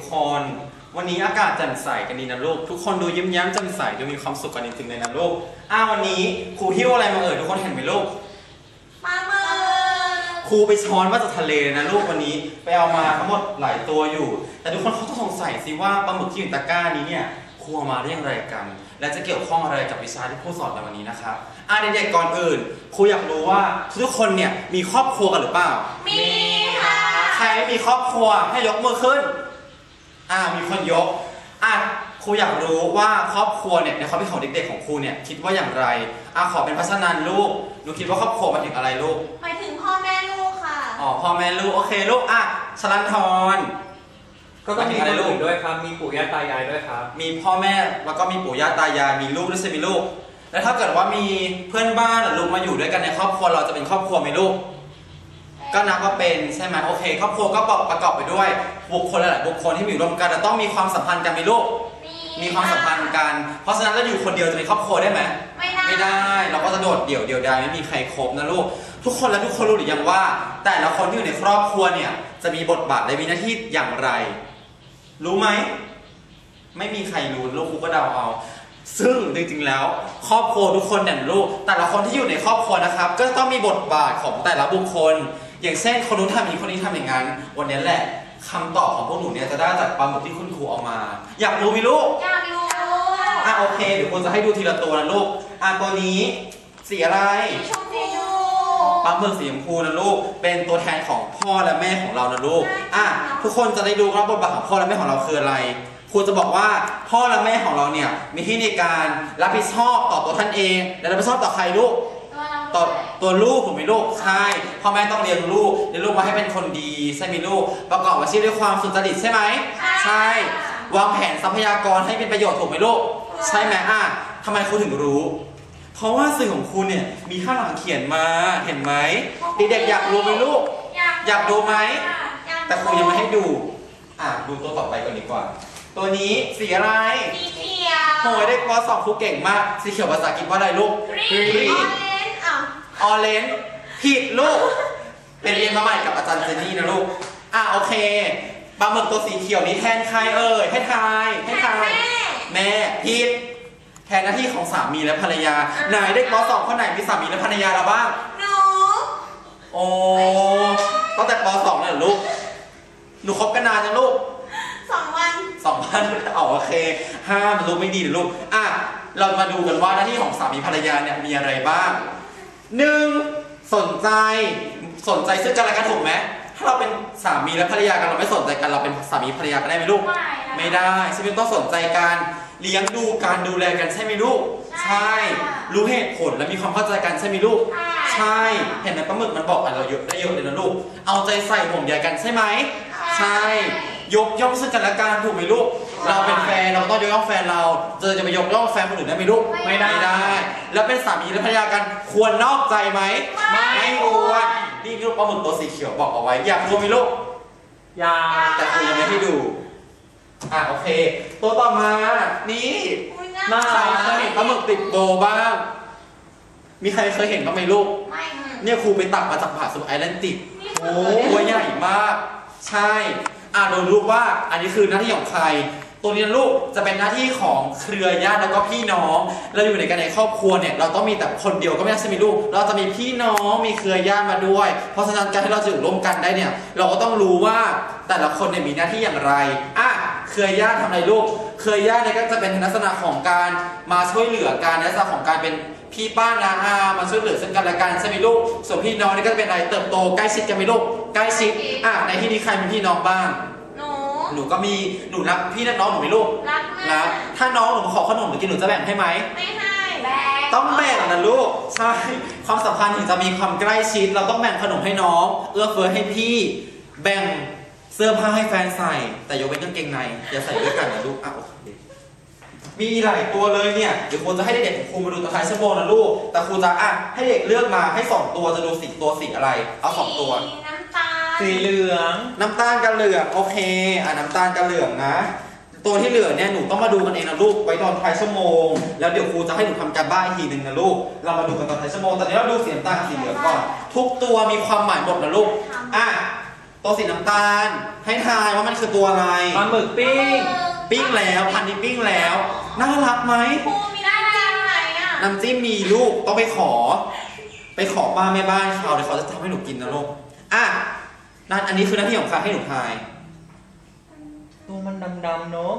กๆเด็กๆทุกคน วันนี้อากาศแจ่มใสกันดีนะลูก ทุกคนดูยิ้มแย้มแจ่มใสดูมีความสุขกันจริงๆเลยนะลูก อ้าววันนี้ครูหิ้วอะไรมาเอ่ยทุกคนเห็นไหมลูกปลาหมึกครูไปช้อนมาจากทะเลนะลูกวันนี้ไปเอามาทั้งหมดหลายตัวอยู่ แต่ทุกคนเขาต้องสงสัยสิว่าปลาหมึกที่อยู่ในตะกร้านี้เนี่ยครูเอามาได้อย่างไรกัน และจะเกี่ยวข้องอะไรกับวิชาที่ครูสอนในวันนี้นะครับอะเด็กๆก่อนอื่นครูอยากรู้ว่าทุกคนเนี่ยมีครอบครัวกันหรือเปล่า มีค่ะ ใครไม่มีครอบครัวให้ยกมือขึ้น อ่ามีคนยกอะครูอยากรู้ว่าครอบครัวเนี่ยในความคิดของเด็กๆของครูเนี่ยคิดว่าอย่างไรอะขอเป็นพัฒนานลูกหนูคิดว่าครอบครัวหมายถึงอะไรลูกหมายถึงพ่อแม่ลูกค่ะอ๋อพ่อแม่ลูกโอเคลูกอะชลันทร ก็ต้องมีหมายถึงอะไรคนลูกอื่นด้วยครับ มีปู่ย่าตายายด้วยครับ มีพ่อแม่แล้วก็มีปู่ย่าตายายมีลูกด้วยใช่ไหมลูก แล้วถ้าเกิดว่ามีเพื่อนบ้านหรือลูกมาอยู่ด้วยกันในครอบครัวเราจะเป็นครอบครัวไหมลูก ก็นับว่าเป็นใช่ไหมโอเคครอบครัวก็ประกอบไปด้วย บุคคลหลายๆบุคคลที่มีอยู่ร่วมกันแต่ต้องมีความสัมพันธ์กันไหมลูกมีความสัมพันธ์กัน เพราะฉะนั้นเราอยู่คนเดียวจะเป็นครอบครัวได้ไหมไม่ได้ไม่ได้เราก็จะโดดเดี่ยวเดียวดายไม่มีใครครบนะลูกทุกคนและทุกคนรู้หรือยังว่า แต่ละคนที่อยู่ในครอบครัวเนี่ยจะมีบทบาทและมีหน้าที่อย่างไร รู้ไหมไม่มีใครรู้ลูกครูก็เดาเอา ซึ่งจริงๆแล้ว ครอบครัวทุกคนเนี่ยลูกแต่ละคนที่อยู่ในครอบครัวนะครับ ก็ต้องมีบทบาทของแต่ละบุคคล อย่างเช่นคนนู้นทำอย่างนี้คนนี้ทำอย่างนั้น วันนี้แหละคำตอบของพวกหนูเนี่ยจะได้จากปลาหมึกที่คุณครูเอามา อยากรู้ไหมลูก อยากรู้อะโอเค เดี๋ยวคุณจะให้ดูทีละตัวนะลูก อะตัวนี้สีอะไรชมพูปลาหมึกสีชมพูนะลูก เป็นตัวแทนของพ่อและแม่ของเรานะลูก อะทุกคนจะได้ดูว่าบทบาทของพ่อและแม่ของเราคืออะไรครูจะบอกว่าพ่อและแม่ของเราเนี่ยมีที่ในการรับผิดชอบต่อตัวท่านเอง และรับผิดชอบต่อใครลูก ตัวเราต่อตัวลูกถูกไหมลูกใช่พ่อแม่ต้องเลี้ยงลูกเลี้ยงลูกมาให้เป็นคนดีใช่ไหมลูก ประกอบอาชีพด้วยความสุจริตใช่ไหมใช่ วางแผนทรัพยากรให้เป็นประโยชน์ถูกไหมลูก ใช่ไหมอะทำไมครูถึงรู้ เพราะว่าสื่อของคุณเนี่ยมีข้างหลังเขียนมาเห็นไหมเด็กๆอยากรู้ไหมลูก อยากดูไหมอยากแต่ครูยังไม่ให้ดูอะดูตัวต่อไปก่อนดีกว่า ตัวนี้สีอะไรสีเขียวโอ้ยเด็กป .2 ครูเก่งมากสีเขียวภาษาอังกฤษว่าอะไรลูกกรีน ออเรนจ์อะออเรนผิดลูกเป็นเรียนมาใหม่กับอาจารย์เจนนี่นะลูก อะโอเคปลาหมึกตัวสีเขียวนี้แทนใครเอ่ยให้ทายให้ทาย แม่ผิดแทนหน้าที่ของสามีและภรรยาไหนเด็กป .2 คนไหนมีสามีและภรรยาเราบ้าง หนูโอ้ตั้งแต่ป .2 เลยเหรอลูก หนูคบกันนานยังลูกสองวันสองพันเอาโอเค ห้ามลูกไม่ดีนะลูก อะ เรามาดูกันว่าหน้าที่ของสามีภรรยาเนี่ยมีอะไรบ้าง หนึ่งสนใจสนใจซึ่งกันและกันถูกไหมถ้าเราเป็นสามีและภรรยากันเราไม่สนใจกันเราเป็นสามีภรรยากันได้ไหมลูก ไม่นะไม่ได้ใช่ไหมต้องสนใจการเลี้ยงดูการดูแลกันใช่ไหมลูก ใช่ รู้เหตุผลและมีความเข้าใจกันใช่ไหมลูก ใช่ เห็นไหมปลาหมึกมันบอกอะไรเราเยอะได้เยอะเลยนะลูก เอาใจใส่ห่วงใยกันใช่ไหม ใช่ ยกย่องซึ่งกันและกันถูกไหมลูก เราเป็นแฟนเราก็ต้องยกย่องแฟนเรา เจอจะไปยกย่องแฟนคนอื่นได้ไหมลูกไม่ได้ไม่ได้แล้วเป็นสามีและภรรยากันควรนอกใจไหมไม่ไม่ ควรนี่ลูกปลาหมึกตัวสีเขียวบอกเอาไว้ อยากรู้ไหมลูกยาแต่ครูยังไม่ให้ดูอะโอเค ตัวต่อมานี่อุ๊ยน่าใครรักเคยเห็นปลาหมึกติดโบบ้าง มีใครเคยเห็นบ้างไหมลูก ไม่เนี่ยครูไปตักมาจากมหาสมุทรไอแลนติก นี่โอ้ตัวใหญ่มาก ใช่ อะเรารู้ว่าอันนี้คือหน้าที่ของใคร ตัวนี้นลูกจะเป็นหน้าที่ของเครือญาติแล้วก็พี่น้อง เราอยู่ในกันในครอบครัวเนี่ยเราต้องมีแต่คนเดียวก็ไม่ได้ใช่ไหมลูก เราจะมีพี่น้องมีเครือญาติมาด้วย เพราะฉะนั้นการที่เราจะอยู่ร่วมกันได้เนี่ยเราก็ต้องรู้ว่าแต่ละคนเนี่ยมีหน้าที่อย่างไรอะเครือญาติทำอะไรลูก เครือญาติเนี่ยก็จะเป็นลักษณะของการมาช่วยเหลือการลักษณะของการเป็นพี่ป้านาอามาช่วยเหลือซึ่งกันและกันใช่ไหมลูกส่วนพี่น้องนี่ก็จะเป็นอะไรเติบโตใกล้ชิดกันไหมลูกใกล้ชิดอะในที่นี้ใครเป็นพี่น้องบ้าง หนูหนูก็มีหนูรักพี่และน้องหนูไหมลูกรักมารักกถ้าน้องหนูมาขอขนมหนูกินหนูจะแบ่งให้ไหม ไม่ให้แบ่งต้องแบ่งนะลูกใช่ความสัมพันธ์ถึงจะมีความใกล้ชิด เราต้องแบ่งขนมให้น้อง เอื้อเฟื้อให้พี่ แบ่งเสื้อผ้าให้แฟนใส่ แต่ยกเว้นกางเกงในอย่าใส่ด้วยกันนะลูกอะโอเคมีหลายตัวเลยเนี่ยเดี๋ยวครูจะให้เด็กๆของครูมาดูตัวท้ายชั่วโมงนะลูกแต่ครูจะอะให้เด็กเลือกมาให้สองตัวจะดูสีตัวสีอะไร เอาสองตัว สีน้ำตาล สีเหลือง น้ำตาลกับเหลืองโอเคอะน้ำตาลกับเหลืองนะ ตัวที่เหลือเนี่ยหนูต้องมาดูกันเองนะลูกไว้ตอนท้ายชั่วโมง แล้วเดี๋ยวครูจะให้หนูทำการบ้านอีกทีหนึ่งนะลูกเรามาดูกันตอนท้ายชั่วโมงตอนนี้เราดูสีน้ำตาลกับสีเหลืองก่อนทุกตัวมีความหมายหมดนะลูกอะตัวสีน้ำตาลให้ทายว่ามันคือตัวอะไรปลาหมึกปิ้ง ปิ้งแล้วพันนี้ปิ้งแล้วน่ารักไหมครูมีได้จริงไหมอะน้ำจิ้มมีลูกต้องไปขอ ไปขอป้าแม่บ้านเขาเดี๋ยวเขาจะทำให้หนูกินนะลูกอะ นั่นอันนี้คือหน้าที่ของใครให้หนูทาย ตัวมันดำๆเนาะ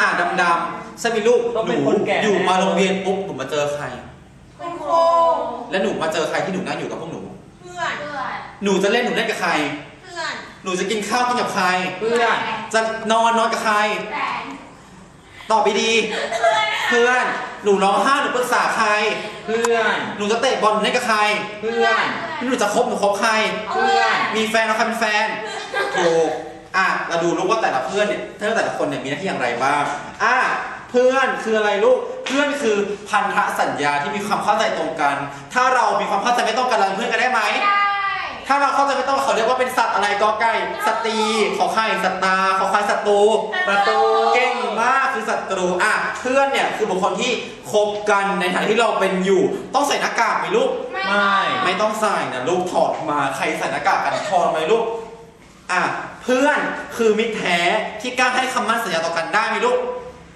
อะดำๆใช่ไหมลูกต้องหเป็นูนคนแก่อยู่มาแน่โรงเรียนปุ๊บหนูมาเจอใครคุณครูแล้วหนูมาเจอใครที่หนูนั่งอยู่กับพวกหนู เพื่อนเพื่อนหนูจะเล่นหนูเล่นกับใคร เพื่อนหนูจะกินข้าวกินกับใคร เพื่อนจะนอนนอนกับใคร แฟนตอบไปดี เพื่อน หนูร้องไห้หนูปรึกษาใคร เพื่อน หนูจะเตะบอลหนูเล่นกับใคร เพื่อน หนูจะคบหนูคบใคร เพื่อน มีแฟนเราใครเป็นแฟน ถูก อะ เราดูลูกว่าแต่ละเพื่อนเนี่ยถ้าแต่ละคนเนี่ยมีหน้าที่อย่างไรบ้าง อะ เพื่อนคืออะไรลูก เพื่อนคือพันธสัญญาที่มีความเข้าใจตรงกัน ถ้าเรามีความเข้าใจไม่ตรงกันเราเป็นเพื่อนกันได้ไหมได้ ถ้าเราเข้าใจไม่ตรงกันเขาเรียกว่าเป็นสัตว์อะไรกอไก่สตรีขอไข่สัตตาขอควายศัตรูประตูเก่งมากคือศัตรูอะเพื่อนเนี่ยคือบุคคลที่คบกันในฐานะที่เราเป็นอยู่ ต้องใส่หน้ากากไหมลูกไม่ ไม่ต้องใส่นะลูกถอดมาใครใส่หน้ากากกันถอดไหมลูกอะเพื่อนคือมิตรแท้ที่กล้าให้คำมั่นสัญญาต่อกันได้ไหมลูก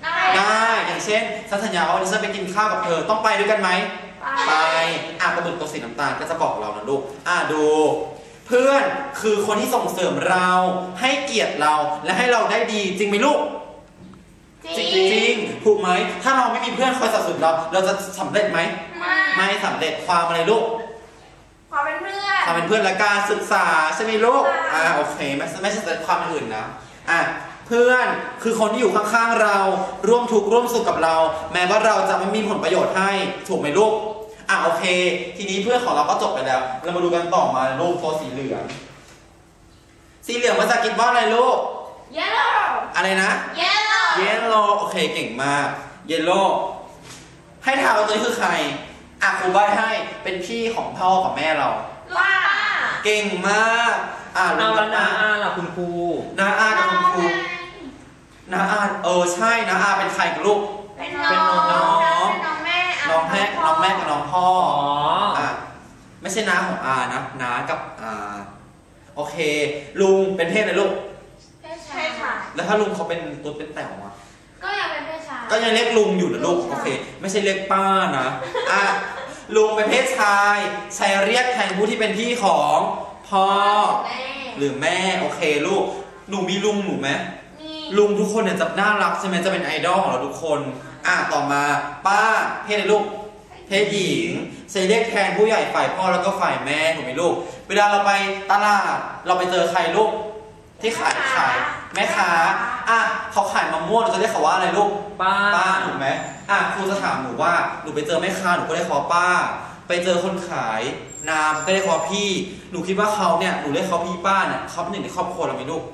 ได้ได้อย่างเช่นฉันสัญญาว่าวันนี้ฉันไปกินข้าวกับเธอต้องไปด้วยกันไหม ไปอะปลาหมึกตัวสีน้ำตาลก็จะบอกเรานะลูกอะดู เพื่อนคือคนที่ส่งเสริมเรา ให้เกียรติเราและให้เราได้ดีจริงไหมลูก จริงจริงถูกไหมถ้าเราไม่มีเพื่อนคอยสนับสนุนเรา เราจะสำเร็จไหมไม่ไม่สำเร็จความอะไรลูกความเป็นเพื่อนความเป็นเพื่อนและการศึกษาใช่ไหมลูกค่ะอ่าโอเคไม่ไม่ใช่แต่ความอื่นนะอะ เพื่อนคือคนที่อยู่ข้างๆเรา ร่วมทุกข์ร่วมสุขกับเรา แม้ว่าเราจะไม่มีผลประโยชน์ให้ถูกไหมลูกอะโอเค ทีนี้เพื่อนของเราก็จบไปแล้ว เรามาดูกันต่อมาลูกตัวสีเหลือง สีเหลืองภาษาอังกฤษว่าอะไรลูกเยลโล่อะไรนะเยลโล่ yellow โอเคเก่งมาก yellow ให้ทายว่าตัวนี้คือใครอะครูใบให้เป็นพี่ของพ่อกับแม่เรา ว่า เก่งมากอ่าเอาลูกแล้วนะอาอาล่ะคุณครู นาอากับคุณครู นาอาเออใช่นาอาเป็นใครกับลูก เป็นเป็นน้น้ออง งเป็นน้องแม่ะน้องแม่น้องแม่กับน้องพ่ออ๋ออะไม่ใช่น้าของอานะน้ากับอาโอเค ลุงเป็นเพศอะไรลูกใช่ค่ะ แล้วถ้าลุงเขาเป็นตุ๊ดเป็นแต๋วอะก็ยังเป็นเพศชายก็ยังเรียกลุงอยู่นะลูก โอเค ไม่ใช่เรียกป้านะอะลุงเป็นเพศชายใช้เรียกแทนผู้ที่เป็นพี่ของพ่อ แม่หรือแม่โอเคลูก หนูมีลุงหนูไหมนี่ ลุงทุกคนเนี่ยจะน่ารักใช่ไหมจะเป็นไอดอลของเราทุกคน อะต่อมา ป้าเพศอะไรลูกเพศหญิงใช้เรียกแทนผู้ใหญ่ฝ่ายพ่อแล้วก็ฝ่ายแม่ถูกไหมลูก เวลาเราไปตลาดเราไปเจอใครลูก ที่ขายขายแม่ค้าอะเขาขายมะม่วงเราจะเรียกเขาว่าอะไรลูกป้าป้าถูกไหมอะครูจะถามหนูว่าหนูไปเจอแม่ค้าหนูก็เรียกเขาว่าป้า ไปเจอคนขายนามก็เรียกเขาว่าพี่ หนูคิดว่าเขาเนี่ยหนูเรียกเขาพี่ป้าเนี่ยเขาเป็นหนึ่งในครอบครัวเราไหมลูก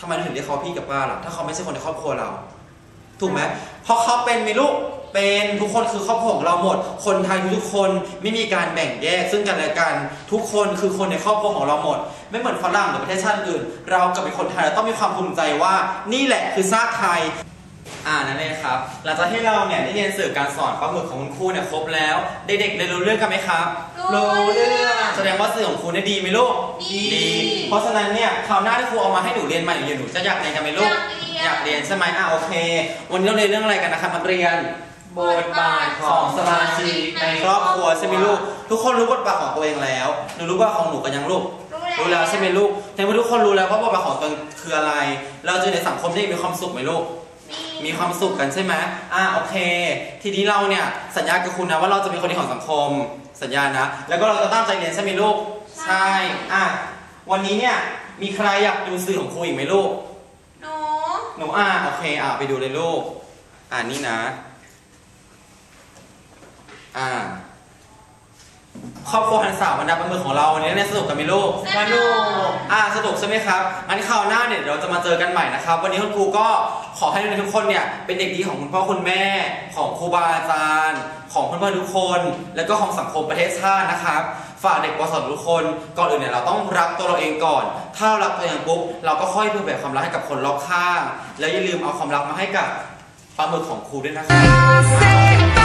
ทำไมถึงเรียกเขาพี่กับป้าล่ะ ถ้าเขาไม่ใช่คนในครอบครัวเรา ถูกไหมเพราะเขาเป็นมีลูกเป็นทุกคนคือครอบครัวของเราหมด คนไทยทุกคนไม่มีการแบ่งแยก ซึ่งกันและกันทุกคนคือคนในครอบครัวของเราหมด ไม่เหมือนฝรั่งหรือประเทศชาติอื่น เรากับเป็นคนไทยเราต้องมีความภูมิใจว่า นี่แหละคือชาติไทย อ่านั่นเองครับ หลังจากที่เราเนี่ยได้เรียนสื่อการสอนปลาหมึกของคุณครูเนี่ยครบแล้ว เด็กๆเรียนรู้เรื่องกันไหมครับรู้เรื่อง แสดงว่าสื่อของครูเนี่ยดีไหมลูกดี เพราะฉะนั้นเนี่ยคราวหน้าที่ครูเอามาให้หนูเรียนใหม่หรือหนูจะอยากเรียนกันไหมลูก อยากเรียนอยากเรียนใช่ไหมอะโอเค วันนี้เราเรียนเรื่องอะไรกันนะครับนักเรียนบทบาทขขอองงสมาชิกในครอบครัวใช่ไหมลูก ทุกคนรู้บทบาทของตัวเองแล้วหนูรู้ว่าของหนูกันยังลูกรู้แล้วใช่ไหมลูกเห็นว่าทุกคนรู้แล้วว่าบทบาทของตัวเองคืออะไร เราจะอยู่ในสังคมที่มีความสุขไหมลูก มีความสุขกันใช่ไหมอะโอเค ทีนี้เราเนี่ยสัญญากับคุณนะว่าเราจะเป็นคนดีของสังคม สัญญานะ แล้วก็เราจะตั้งใจเรียนใช่ไหมลูก ใช่ อะ วันนี้เนี่ยมีใครอยากดูสื่อของครูอีกไหมลูก หนู หนูอะโอเค อะไปดูเลยลูก อ่านี่นะ อ่า ครอบครัวหันสาวบรรดาปลาหมึกของเราวันนี้เนี่ยสนุกกันไหมลูกสนุกอ่าสนุกใช่ไหมครับงั้นคราวหน้าเนี่ยเดี๋ยวเราจะมาเจอกันใหม่นะครับ วันนี้คุณครูก็ขอให้นักเรียนทุกคนเนี่ยเป็นเด็กดีของคุณพ่อคุณแม่ ของครูบาอาจารย์ ของเพื่อนๆทุกคน แล้วก็ของสังคมประเทศชาตินะครับฝากเด็กป .2 ทุกคนก่อนอื่นเนี่ยเราต้องรักตัวเราเองก่อน ถ้าเรารักตัวเองปุ๊บเราก็ค่อยเพื่อแผ่ความรักให้กับคนรอบข้าง แล้วอย่าลืมเอาความรักมาให้กับปลาหมึกของครูด้วยนะครับ Say